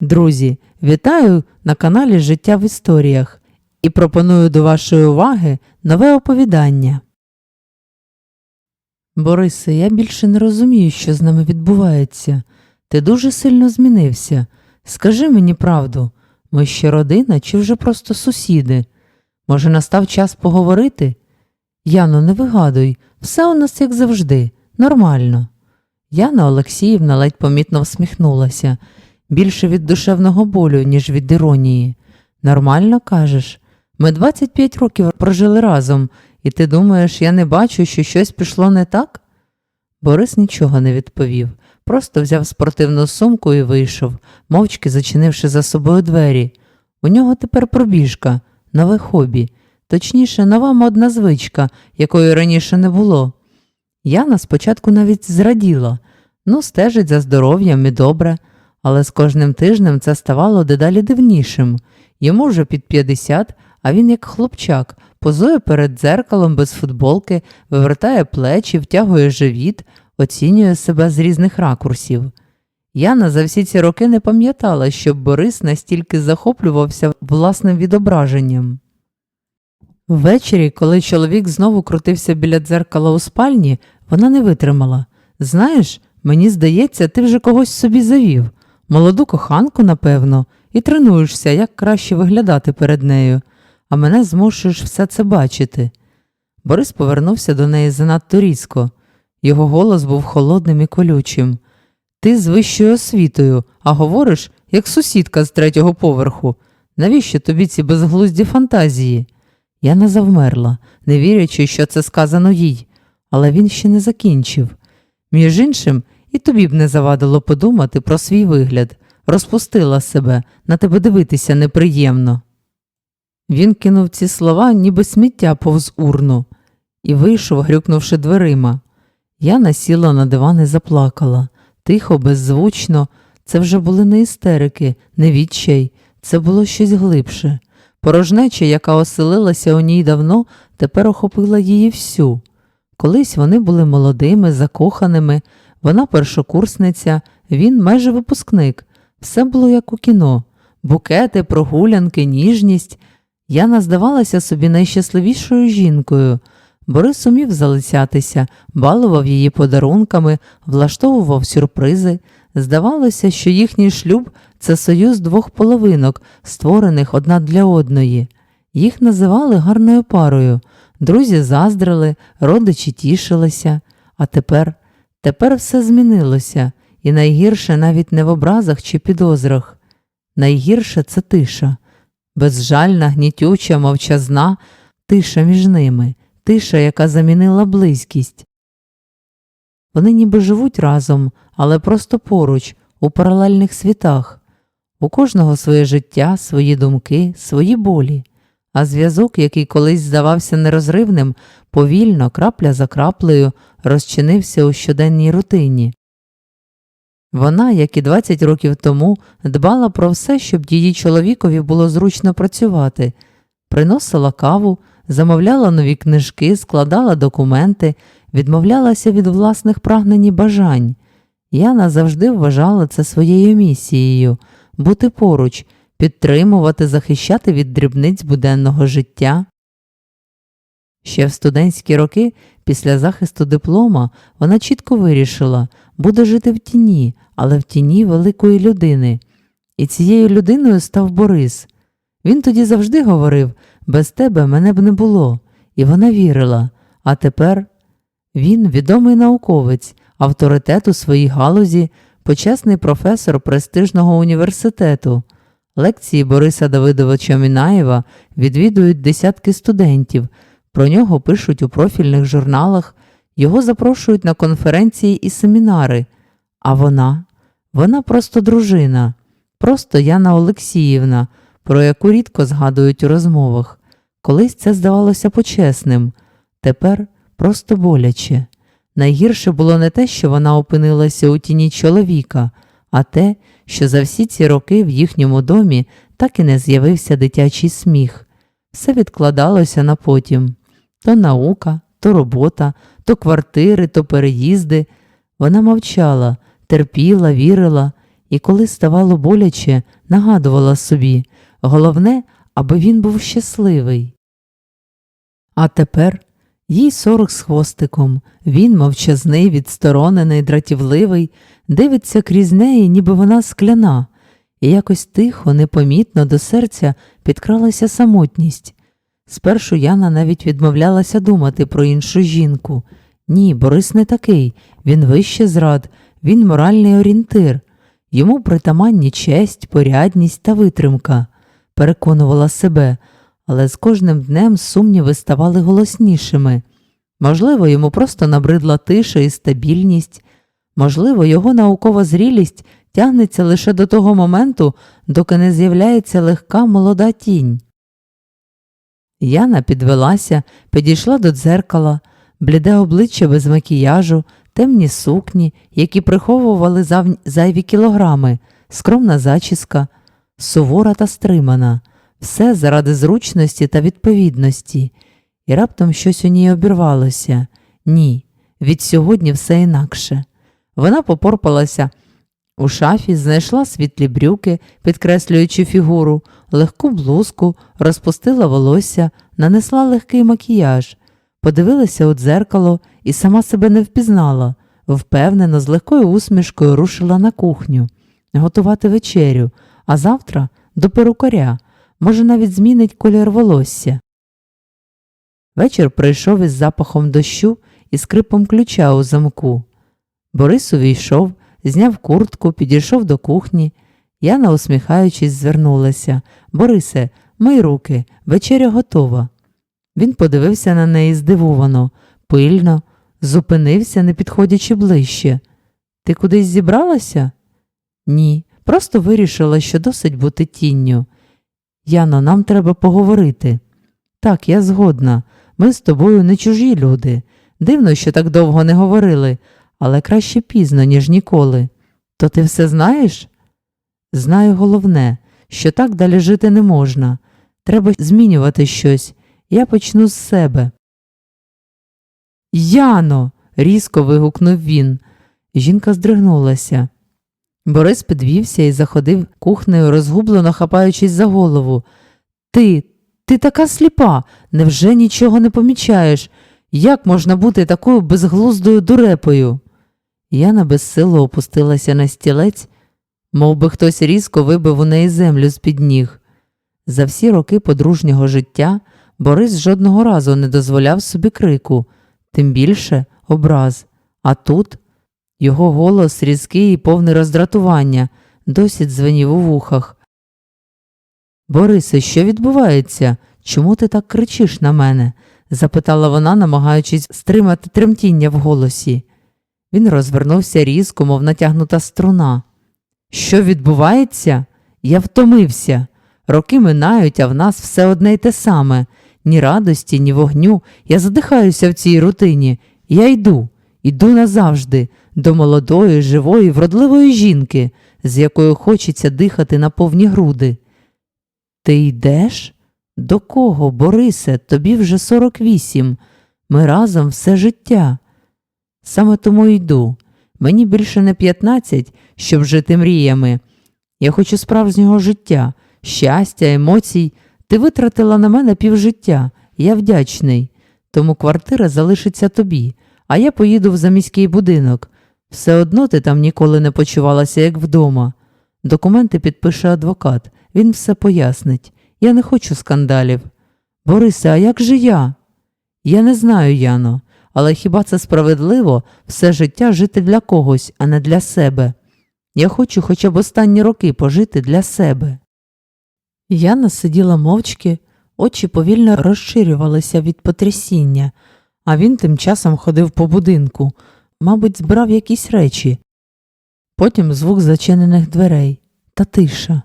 Друзі, вітаю на каналі Життя в історіях і пропоную до вашої уваги нове оповідання. Борисе, я більше не розумію, що з нами відбувається. Ти дуже сильно змінився. Скажи мені правду, ми ще родина чи вже просто сусіди? Може, настав час поговорити? Яно, не вигадуй, все у нас як завжди, нормально. Яна Олексіївна ледь помітно всміхнулася більше від душевного болю, ніж від іронії. Нормально кажеш? Ми 25 років прожили разом, і ти думаєш, я не бачу, що щось пішло не так? Борис нічого не відповів, просто взяв спортивну сумку і вийшов, мовчки зачинивши за собою двері. У нього тепер пробіжка, нове хобі, точніше, нова модна звичка, якої раніше не було. Яна спочатку навіть зраділа, ну, стежить за здоров'ям і добре, але з кожним тижнем це ставало дедалі дивнішим. Йому вже під 50, а він, як хлопчак, позує перед дзеркалом без футболки, вивертає плечі, втягує живіт, оцінює себе з різних ракурсів. Яна за всі ці роки не пам'ятала, щоб Борис настільки захоплювався власним відображенням. Ввечері, коли чоловік знову крутився біля дзеркала у спальні, вона не витримала. Знаєш, мені здається, ти вже когось собі завів, молоду коханку, напевно, і тренуєшся, як краще виглядати перед нею, а мене змушуєш все це бачити. Борис повернувся до неї занадто різко. Його голос був холодним і колючим. Ти з вищою освітою, а говориш, як сусідка з третього поверху. Навіщо тобі ці безглузді фантазії? Яна завмерла, не вірячи, що це сказано їй, але він ще не закінчив. Між іншим, і тобі б не завадило подумати про свій вигляд, розпустила себе, на тебе дивитися неприємно. Він кинув ці слова, ніби сміття повз урну, і вийшов, грюкнувши дверима. Яна сіла на диван і заплакала. Тихо, беззвучно, це вже були не істерики, не відчай, це було щось глибше. Порожнеча, яка оселилася у ній давно, тепер охопила її всю. Колись вони були молодими, закоханими, вона першокурсниця, він майже випускник. Все було як у кіно букети, прогулянки, ніжність. Яна здавалася собі найщасливішою жінкою. Борис умів залицятися, балував її подарунками, влаштовував сюрпризи. Здавалося, що їхній шлюб це союз двох половинок, створених одна для одної. Їх називали гарною парою, друзі заздрили, родичі тішилися. А тепер, тепер все змінилося, і найгірше навіть не в образах чи підозрах. Найгірше це тиша, безжальна, гнітюча, мовчазна, тиша між ними, тиша, яка замінила близькість. Вони ніби живуть разом, але просто поруч, у паралельних світах. У кожного своє життя, свої думки, свої болі, а зв'язок, який колись здавався нерозривним, повільно, крапля за краплею, розчинився у щоденній рутині. Вона, як і 20 років тому, дбала про все, щоб її чоловікові було зручно працювати, приносила каву, замовляла нові книжки, складала документи, відмовлялася від власних прагнень і бажань. Яна завжди вважала це своєю місією бути поруч, підтримувати, захищати від дрібниць буденного життя. Ще в студентські роки, після захисту диплома, вона чітко вирішила буде жити в тіні, але в тіні великої людини. І цією людиною став Борис. Він тоді завжди говорив без тебе мене б не було, і вона вірила. А тепер він відомий науковець, авторитет у своїй галузі, почесний професор престижного університету. Лекції Бориса Давидовича Мінаєва відвідують десятки студентів, про нього пишуть у профільних журналах, його запрошують на конференції і семінари. А вона? Вона просто дружина, просто Яна Олексіївна, про яку рідко згадують у розмовах. Колись це здавалося почесним, тепер просто боляче. Найгірше було не те, що вона опинилася у тіні чоловіка, а те, що за всі ці роки в їхньому домі так і не з'явився дитячий сміх. Все відкладалося на потім то наука, то робота, то квартири, то переїзди. Вона мовчала, терпіла, вірила, і коли ставало боляче, нагадувала собі головне, аби він був щасливий. А тепер їй сорок з хвостиком, він мовчазний, відсторонений, дратівливий, дивиться крізь неї, ніби вона скляна, і якось тихо, непомітно до серця підкралася самотність. Спершу Яна навіть відмовлялася думати про іншу жінку. Ні, Борис не такий, він вище зрад, він моральний орієнтир. Йому притаманні честь, порядність та витримка, переконувала себе, але з кожним днем сумніви ставали голоснішими. Можливо, йому просто набридла тиша і стабільність, можливо, його наукова зрілість тягнеться лише до того моменту, доки не з'являється легка молода тінь. Яна підвелася, підійшла до дзеркала, бліде обличчя без макіяжу, темні сукні, які приховували зайві кілограми, скромна зачіска, сувора та стримана, все заради зручності та відповідності, і раптом щось у ній обірвалося. Ні, від сьогодні все інакше. Вона попорпалася у шафі, знайшла світлі брюки, підкреслюючи фігуру, легку блузку, розпустила волосся, нанесла легкий макіяж, подивилася у дзеркало і сама себе не впізнала, впевнено, з легкою усмішкою рушила на кухню, готувати вечерю, а завтра до перукаря, може навіть змінить колір волосся. Вечір прийшов із запахом дощу і скрипом ключа у замку. Борис увійшов, зняв куртку, підійшов до кухні. Яна, усміхаючись, звернулася. Борисе, мий руки, вечеря готова. Він подивився на неї здивовано, пильно, зупинився, не підходячи ближче. Ти кудись зібралася? Ні, просто вирішила, що досить бути тінню. Яно, нам треба поговорити. Так, я згодна. Ми з тобою не чужі люди. Дивно, що так довго не говорили, але краще пізно, ніж ніколи. То ти все знаєш? Знаю головне, що так далі жити не можна. Треба змінювати щось. Я почну з себе. Яно. різко вигукнув він. Жінка здригнулася. Борис підвівся і заходив кухнею, розгублено хапаючись за голову. Ти, ти така сліпа, невже нічого не помічаєш? Як можна бути такою безглуздою дурепою? Яна безсило опустилася на стілець, мов би хтось різко вибив у неї землю з-під ніг. За всі роки подружнього життя Борис жодного разу не дозволяв собі крику, тим більше образ. А тут його голос різкий і повний роздратування, досі дзвенів у вухах. Борисе, що відбувається? Чому ти так кричиш на мене? запитала вона, намагаючись стримати тремтіння в голосі. Він розвернувся різко, мов натягнута струна. Що відбувається? Я втомився. Роки минають, а в нас все одне й те саме. Ні радості, ні вогню. Я задихаюся в цій рутині. Я йду, йду назавжди, до молодої, живої, вродливої жінки, з якою хочеться дихати на повні груди. Ти йдеш? До кого, Борисе, тобі вже 48. Ми разом все життя. Саме тому йду. Мені більше не 15, щоб жити мріями. Я хочу справжнього життя, щастя, емоцій. Ти витратила на мене півжиття. Я вдячний. Тому квартира залишиться тобі, а я поїду в заміський будинок. Все одно ти там ніколи не почувалася, як вдома. Документи підпише адвокат, він все пояснить. Я не хочу скандалів. Борисе, а як же я? Я не знаю, Яно, але хіба це справедливо все життя жити для когось, а не для себе? Я хочу хоча б останні роки пожити для себе. Яна сиділа мовчки, очі повільно розширювалися від потрясіння, а він тим часом ходив по будинку, мабуть, збирав якісь речі. Потім звук зачинених дверей та тиша.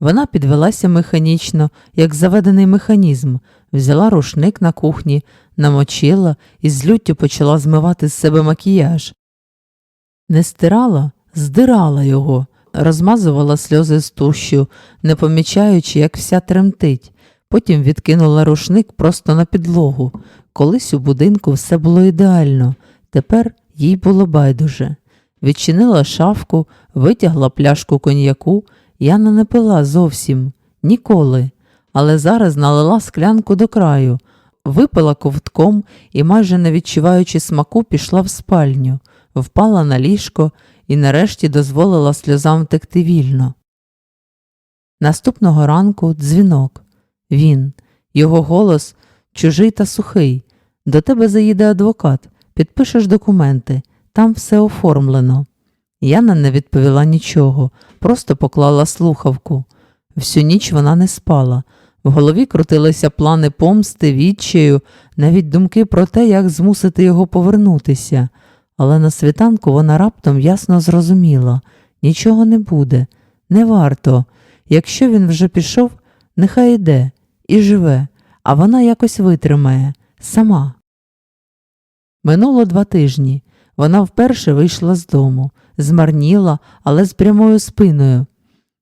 Вона підвелася механічно, як заведений механізм, взяла рушник на кухні, намочила і з люттю почала змивати з себе макіяж. Не стирала, здирала його, розмазувала сльози з тушю, не помічаючи, як вся тремтить. Потім відкинула рушник просто на підлогу. Колись у будинку все було ідеально, тепер їй було байдуже. відчинила шафку, витягла пляшку коньяку. Яна не пила зовсім ніколи, але зараз налила склянку до краю, випила ковтком і, майже не відчуваючи смаку, пішла в спальню, впала на ліжко і нарешті дозволила сльозам текти вільно. Наступного ранку дзвінок. Він, його голос чужий та сухий. До тебе заїде адвокат, підпишеш документи, там все оформлено. Яна не відповіла нічого, просто поклала слухавку. Всю ніч вона не спала. В голові крутилися плани помсти, відчаю, навіть думки про те, як змусити його повернутися. Але на світанку вона раптом ясно зрозуміла нічого не буде, не варто. Якщо він вже пішов, нехай іде і живе, а вона якось витримає сама. Минуло два тижні. Вона вперше вийшла з дому, змарніла, але з прямою спиною.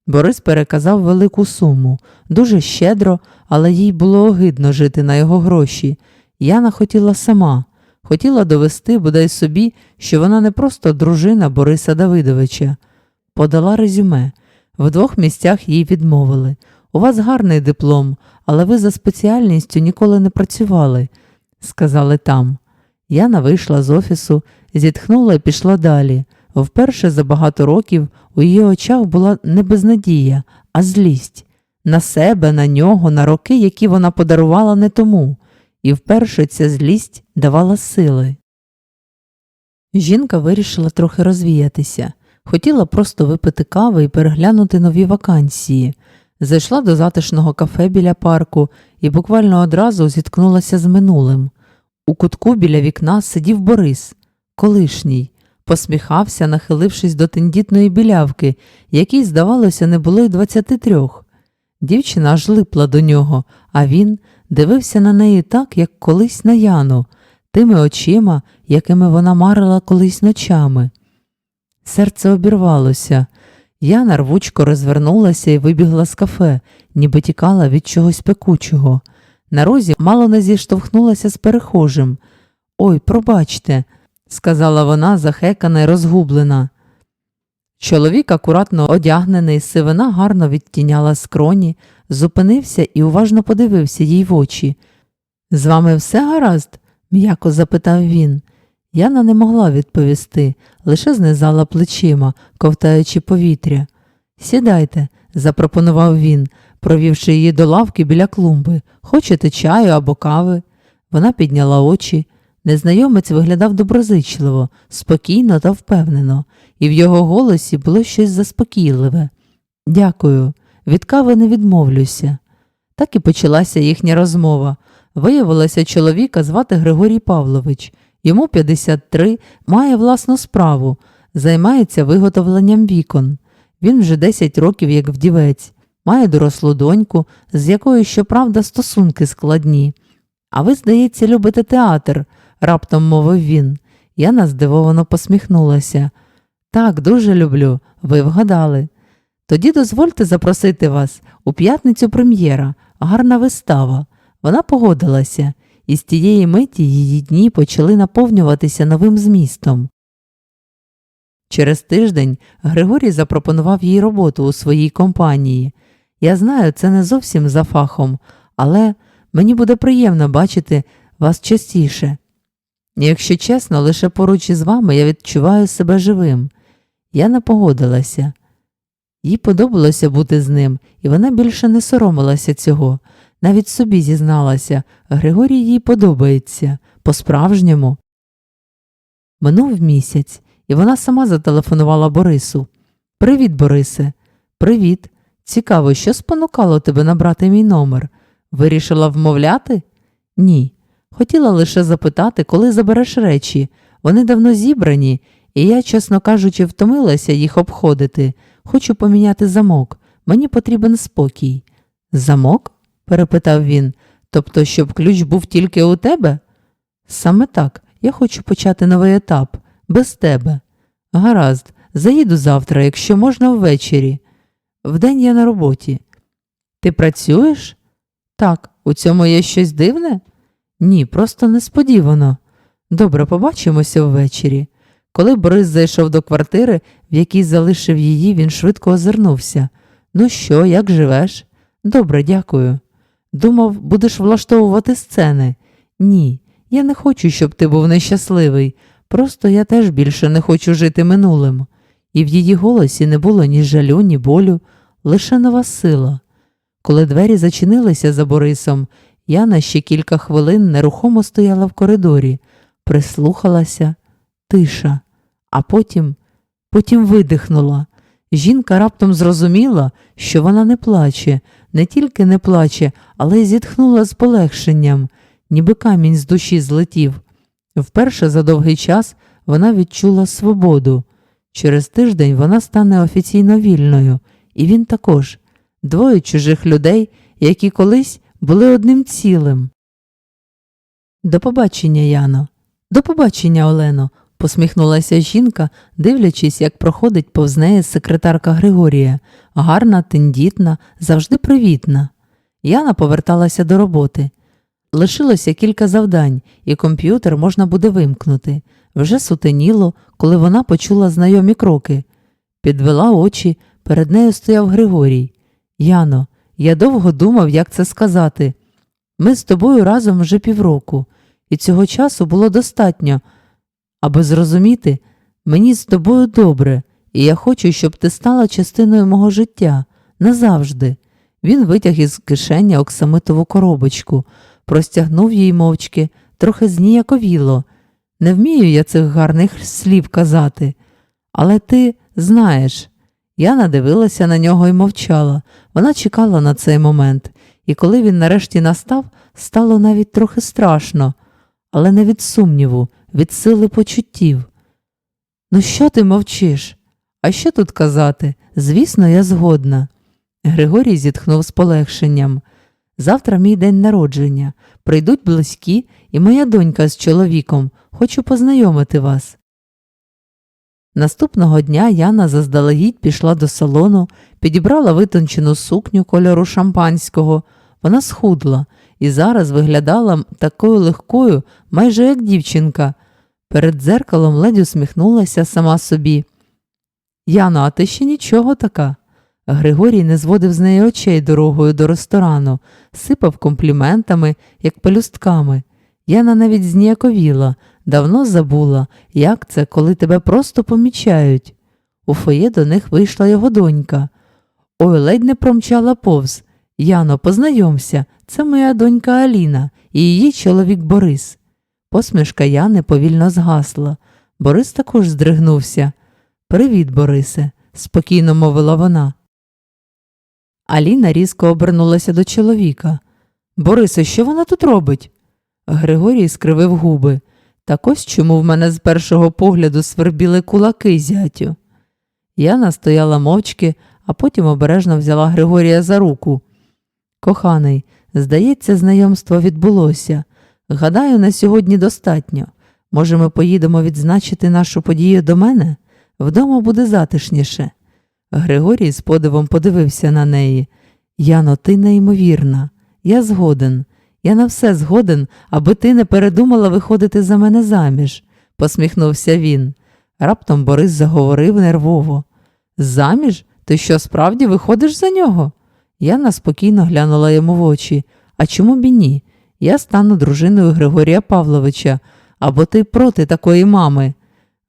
Борис переказав велику суму, дуже щедро, але їй було огидно жити на його гроші. Яна хотіла сама, хотіла довести бодай собі, що вона не просто дружина Бориса Давидовича. Подала резюме. В двох місцях їй відмовили. У вас гарний диплом, але ви за спеціальністю ніколи не працювали, сказали там. Яна вийшла з офісу, зітхнула і пішла далі. Вперше за багато років у її очах була не безнадія, а злість на себе, на нього, на роки, які вона подарувала не тому, і вперше ця злість давала сили. Жінка вирішила трохи розвіятися, хотіла просто випити кави і переглянути нові вакансії. Зайшла до затишного кафе біля парку і буквально одразу зіткнулася з минулим. У кутку біля вікна сидів Борис, колишній, посміхався, нахилившись до тендітної білявки, якій, здавалося, не було й двадцяти трьох. Дівчина аж липла до нього, а він дивився на неї так, як колись на Яну, тими очима, якими вона марила колись ночами. Серце обірвалося. Яна рвучко розвернулася і вибігла з кафе, ніби тікала від чогось пекучого. На розі мало не зіштовхнулася з перехожим. Ой, пробачте, сказала вона, захекана й розгублена. Чоловік, акуратно одягнений, сивина гарно відтіняла скроні, зупинився і уважно подивився їй в очі. З вами все гаразд? м'яко запитав він. Яна не могла відповісти, лише знизала плечима, ковтаючи повітря. Сідайте, запропонував він, провівши її до лавки біля клумби. Хочете чаю або кави? Вона підняла очі. Незнайомець виглядав доброзичливо, спокійно та впевнено, і в його голосі було щось заспокійливе. Дякую, від кави не відмовлюся. Так і почалася їхня розмова. Виявилося, чоловіка звати Григорій Павлович. Йому 53, має власну справу, займається виготовленням вікон. Він вже 10 років як вдівець, має дорослу доньку, з якою, щоправда, стосунки складні. А ви, здається, любите театр, раптом мовив він. Яна здивовано посміхнулася. Так, дуже люблю, ви вгадали. Тоді дозвольте запросити вас у п'ятницю прем'єра, гарна вистава. Вона погодилася, і з тієї миті її дні почали наповнюватися новим змістом. Через тиждень Григорій запропонував їй роботу у своїй компанії. Я знаю, це не зовсім за фахом, але мені буде приємно бачити вас частіше. Якщо чесно, лише поруч із вами я відчуваю себе живим. Я не погодилася. Їй подобалося бути з ним, і вона більше не соромилася цього. Навіть собі зізналася, Григорій їй подобається по-справжньому. Минув місяць, і вона сама зателефонувала Борису. Привіт, Борисе. Привіт. Цікаво, що спонукало тебе набрати мій номер? Вирішила вмовляти? Ні. Хотіла лише запитати, коли забереш речі. Вони давно зібрані, і я, чесно кажучи, втомилася їх обходити. Хочу поміняти замок. Мені потрібен спокій. Замок? перепитав він. Тобто, щоб ключ був тільки у тебе? Саме так, я хочу почати новий етап, без тебе. Гаразд, заїду завтра, якщо можна ввечері. Вдень я на роботі. Ти працюєш? Так, у цьому є щось дивне? Ні, просто несподівано. Добре, побачимося ввечері. Коли Борис зайшов до квартири, в якій залишив її, він швидко озирнувся. Ну що, як живеш? Добре, дякую. Думав, будеш влаштовувати сцени. Ні, я не хочу, щоб ти був нещасливий. Просто я теж більше не хочу жити минулим. І в її голосі не було ні жалю, ні болю, лише нова сила. Коли двері зачинилися за Борисом, Яна ще кілька хвилин нерухомо стояла в коридорі, прислухалася, тиша, а потім, потім видихнула. Жінка раптом зрозуміла, що вона не плаче, не тільки не плаче, але й зітхнула з полегшенням, ніби камінь з душі злетів. Вперше за довгий час вона відчула свободу. Через тиждень вона стане офіційно вільною, і він також двоє чужих людей, які колись були одним цілим. До побачення, Яно. До побачення, Олено, посміхнулася жінка, дивлячись, як проходить повз неї секретарка Григорія, гарна, тендітна, завжди привітна. Яна поверталася до роботи. Лишилося кілька завдань, і комп'ютер можна буде вимкнути. Вже сутеніло, коли вона почула знайомі кроки. Підвела очі, перед нею стояв Григорій. Яно, я довго думав, як це сказати. Ми з тобою разом вже півроку, і цього часу було достатньо, аби зрозуміти, мені з тобою добре, і я хочу, щоб ти стала частиною мого життя назавжди. Він витяг із кишені оксамитову коробочку, простягнув їй мовчки, трохи зніяковіло. Не вмію я цих гарних слів казати, але ти знаєш. Я надивилася на нього і мовчала. Вона чекала на цей момент, і коли він нарешті настав, стало навіть трохи страшно, але не від сумніву, від сили почуттів. Ну, що ти мовчиш? А що тут казати? Звісно, я згодна. Григорій зітхнув з полегшенням. Завтра мій день народження. Прийдуть близькі, і моя донька з чоловіком. Хочу познайомити вас. Наступного дня Яна заздалегідь пішла до салону, підібрала витончену сукню кольору шампанського. Вона схудла і зараз виглядала такою легкою, майже як дівчинка. Перед дзеркалом ледь усміхнулася сама собі. Яно, а ти ще нічого така. Григорій не зводив з неї очей дорогою до ресторану, сипав компліментами, як пелюстками. Яна навіть зніяковіла, давно забула, як це, коли тебе просто помічають. У фоє до них вийшла його донька. Ой, ледь не промчала повз. Яно, познайомся, це моя донька Аліна і її чоловік Борис. Посмішка Яни повільно згасла. Борис також здригнувся. Привіт, Борисе, спокійно мовила вона. Аліна різко обернулася до чоловіка. Борисе, що вона тут робить? Григорій скривив губи. Так ось чому в мене з першого погляду свербіли кулаки зятю. Яна стояла мовчки, а потім обережно взяла Григорія за руку. Коханий, здається, знайомство відбулося. Гадаю, на сьогодні достатньо. Може, ми поїдемо відзначити нашу подію до мене? Вдома буде затишніше. Григорій з подивом подивився на неї. Яно, ти неймовірна. Я згоден. Я на все згоден, аби ти не передумала виходити за мене заміж, посміхнувся він. Раптом Борис заговорив нервово. Заміж? Ти що справді виходиш за нього? Яна спокійно глянула йому в очі. А чому б ні? Я стану дружиною Григорія Павловича, або ти проти такої мами.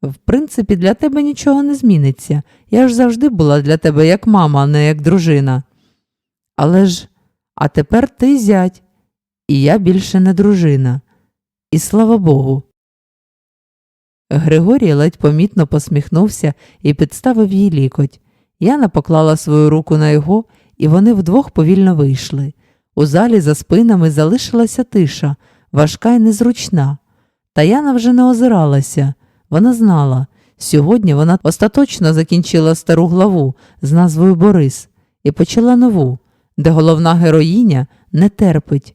В принципі, для тебе нічого не зміниться. Я ж завжди була для тебе як мама, а не як дружина. Але ж, а тепер ти зять, і я більше не дружина. І слава Богу. Григорій ледь помітно посміхнувся і підставив їй лікоть. Яна поклала свою руку на його, і вони вдвох повільно вийшли. У залі за спинами залишилася тиша, важка й незручна. Та Яна вже не озиралася. Вона знала, сьогодні вона остаточно закінчила стару главу з назвою Борис і почала нову, де головна героїня не терпить,